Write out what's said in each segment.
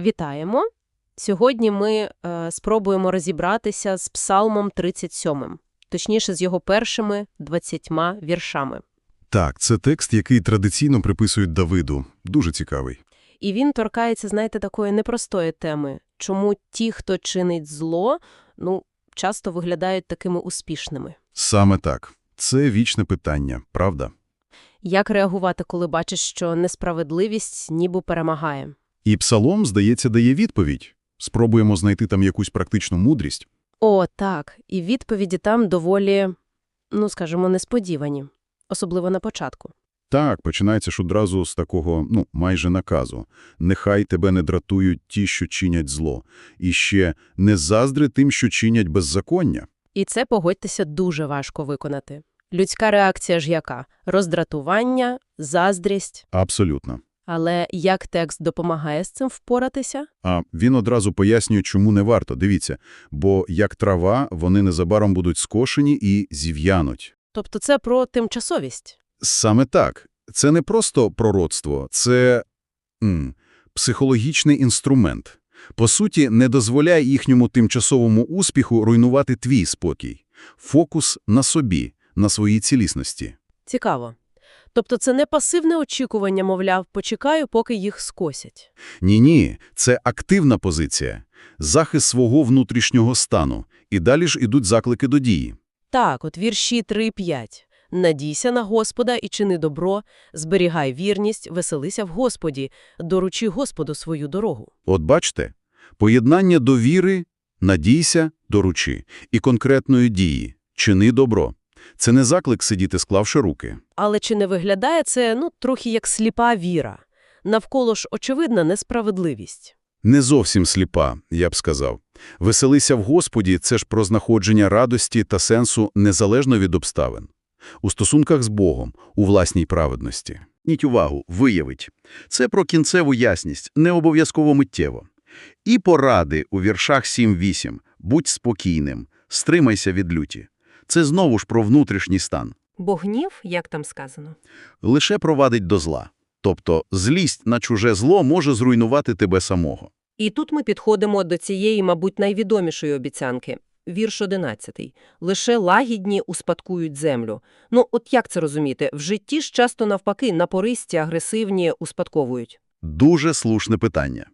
Вітаємо! Сьогодні ми е, спробуємо розібратися з Псалмом 37, точніше, з його першими 20 віршами. Так, це текст, який традиційно приписують Давиду. Дуже цікавий. І він торкається, знаєте, такої непростої теми. Чому ті, хто чинить зло, ну, часто виглядають такими успішними? Саме так. Це вічне питання, правда? Як реагувати, коли бачиш, що несправедливість ніби перемагає? І Псалом, здається, дає відповідь. Спробуємо знайти там якусь практичну мудрість. О, так, і відповіді там доволі, ну, скажімо, несподівані, особливо на початку. Так, починається ж одразу з такого, ну, майже наказу. «Нехай тебе не дратують ті, що чинять зло. І ще «не заздри тим, що чинять беззаконня». І це, погодьтеся, дуже важко виконати. Людська реакція ж яка? Роздратування, заздрість. Абсолютно. Але як текст допомагає з цим впоратися? А він одразу пояснює, чому не варто. Дивіться, бо як трава, вони незабаром будуть скошені і зів'януть. Тобто це про тимчасовість. Саме так. Це не просто пророцтво, це м, психологічний інструмент. По суті, не дозволяє їхньому тимчасовому успіху руйнувати твій спокій. Фокус на собі, на своїй цілісності. Цікаво. Тобто це не пасивне очікування, мовляв, почекаю, поки їх скосять. Ні-ні, це активна позиція. Захист свого внутрішнього стану. І далі ж ідуть заклики до дії. Так, от вірші 3-5. «Надійся на Господа і чини добро, зберігай вірність, веселися в Господі, доручи Господу свою дорогу». От бачите, поєднання довіри, надійся, доручи, і конкретної дії, чини добро. Це не заклик сидіти, склавши руки. Але чи не виглядає це, ну, трохи як сліпа віра? Навколо ж очевидна несправедливість. Не зовсім сліпа, я б сказав. Веселися в Господі – це ж про знаходження радості та сенсу незалежно від обставин. У стосунках з Богом, у власній праведності. Зверніть увагу, виявить. Це про кінцеву ясність, не обов'язково миттєво. І поради у віршах 7-8. Будь спокійним, стримайся від люті. Це знову ж про внутрішній стан. Бо гнів, як там сказано? Лише провадить до зла. Тобто злість на чуже зло може зруйнувати тебе самого. І тут ми підходимо до цієї, мабуть, найвідомішої обіцянки. Вірш 11. «Лише лагідні успадкують землю». Ну, от як це розуміти? В житті ж часто навпаки напористі, агресивні успадковують. Дуже слушне питання.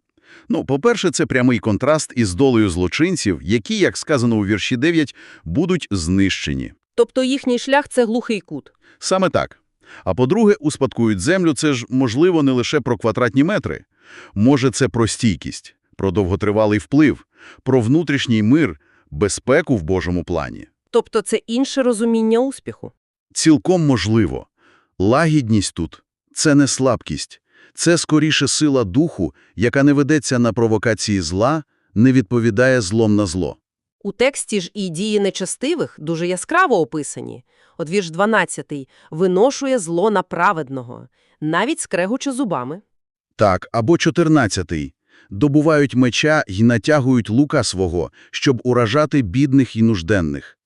Ну, по-перше, це прямий контраст із долею злочинців, які, як сказано у вірші 9, будуть знищені. Тобто їхній шлях – це глухий кут. Саме так. А по-друге, успадкують землю – це ж, можливо, не лише про квадратні метри. Може, це про стійкість, про довготривалий вплив, про внутрішній мир, безпеку в Божому плані. Тобто це інше розуміння успіху. Цілком можливо. Лагідність тут – це не слабкість. Це скоріше сила духу, яка не ведеться на провокації зла, не відповідає злом на зло. У тексті ж і дії нечестивих дуже яскраво описані. От вірш 12. «Виношує зло на праведного, навіть скрегучи зубами». Так, або 14-й. Добувають меча й натягують лука свого, щоб уражати бідних і нужденних.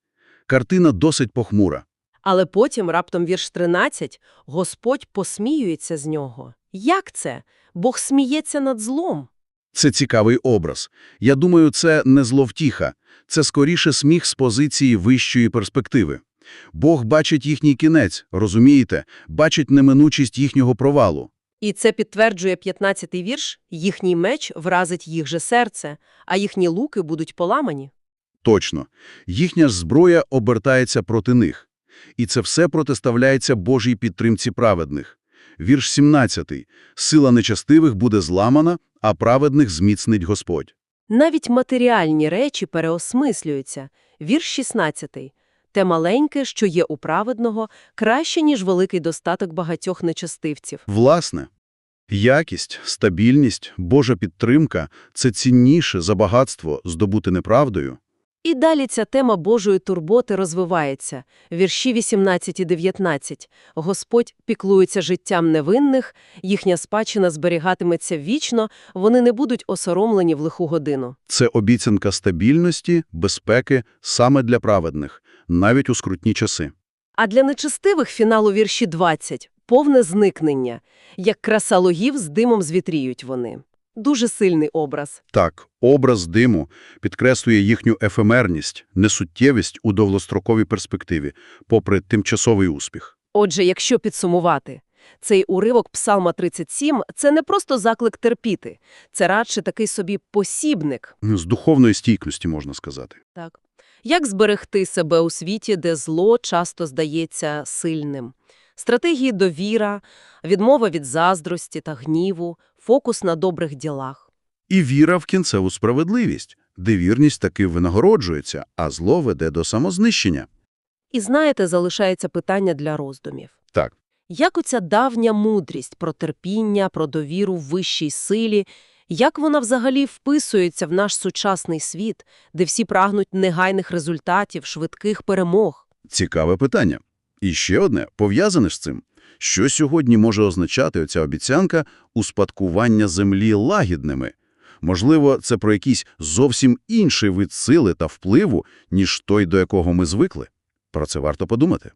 Картина досить похмура. Але потім, раптом вірш 13, Господь посміюється з нього. Як це? Бог сміється над злом. Це цікавий образ. Я думаю, це не зловтіха. Це скоріше сміх з позиції вищої перспективи. Бог бачить їхній кінець, розумієте? Бачить неминучість їхнього провалу. І це підтверджує 15-й вірш. Їхній меч вразить їх же серце, а їхні луки будуть поламані. Точно. Їхня ж зброя обертається проти них. І це все протиставляється Божій підтримці праведних. Вірш 17. «Сила нечастивих буде зламана, а праведних зміцнить Господь». Навіть матеріальні речі переосмислюються. Вірш 16. Те маленьке, що є у праведного, краще, ніж великий достаток багатьох нечестивців. Власне, якість, стабільність, Божа підтримка – це цінніше за багатство, здобути неправдою. І далі ця тема Божої турботи розвивається. Вірші 18 і 19. Господь піклується життям невинних, їхня спадщина зберігатиметься вічно, вони не будуть осоромлені в лиху годину. Це обіцянка стабільності, безпеки саме для праведних, навіть у скрутні часи. А для нечестивих фіналу вірші 20 – повне зникнення. Як краса логів з димом звітріють вони. Дуже сильний образ. Так, образ диму підкреслює їхню ефемерність, несуттєвість у довгостроковій перспективі, попри тимчасовий успіх. Отже, якщо підсумувати, цей уривок Псалма 37 – це не просто заклик терпіти, це радше такий собі посібник. З духовної стійкості, можна сказати. Так. Як зберегти себе у світі, де зло часто здається сильним? Стратегії довіра, відмова від заздрості та гніву, фокус на добрих ділах. І віра в кінцеву справедливість, де вірність таки винагороджується, а зло веде до самознищення. І знаєте, залишається питання для роздумів. Так. Як оця давня мудрість про терпіння, про довіру в вищій силі, як вона взагалі вписується в наш сучасний світ, де всі прагнуть негайних результатів, швидких перемог? Цікаве питання. І ще одне, пов'язане з цим. Що сьогодні може означати оця обіцянка успадкування землі лагідними? Можливо, це про якийсь зовсім інший вид сили та впливу, ніж той, до якого ми звикли? Про це варто подумати.